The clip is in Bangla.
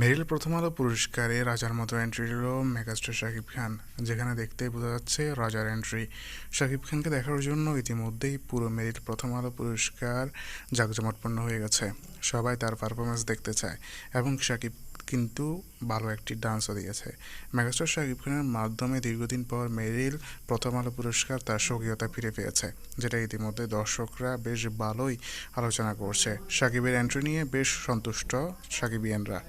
মেরিল প্রথম আলো পুরস্কারে রাজার মতো এন্ট্রি দিল মেগাস্টার শাকিব খান, যেখানে দেখতেই বোঝা যাচ্ছে রাজার এন্ট্রি শাকিব খানকে দেখার জন্য ইতিমধ্যেই পুরো মেরিল প্রথম আলো পুরস্কার জাঁকজমটপূর্ণ হয়ে গেছে। সবাই তার পারফরমেন্স দেখতে চায় এবং শাকিব কিন্তু ভালো একটি ডান্সও দিয়েছে। মেগাস্টার শাকিব খানের মাধ্যমে দীর্ঘদিন পর মেরিল প্রথম আলো পুরস্কার তার স্বকীয়তা ফিরে পেয়েছে, যেটা ইতিমধ্যে দর্শকরা বেশ ভালোই আলোচনা করছে। সাকিবের এন্ট্রি নিয়ে বেশ সন্তুষ্ট সাকিবিয়ানরা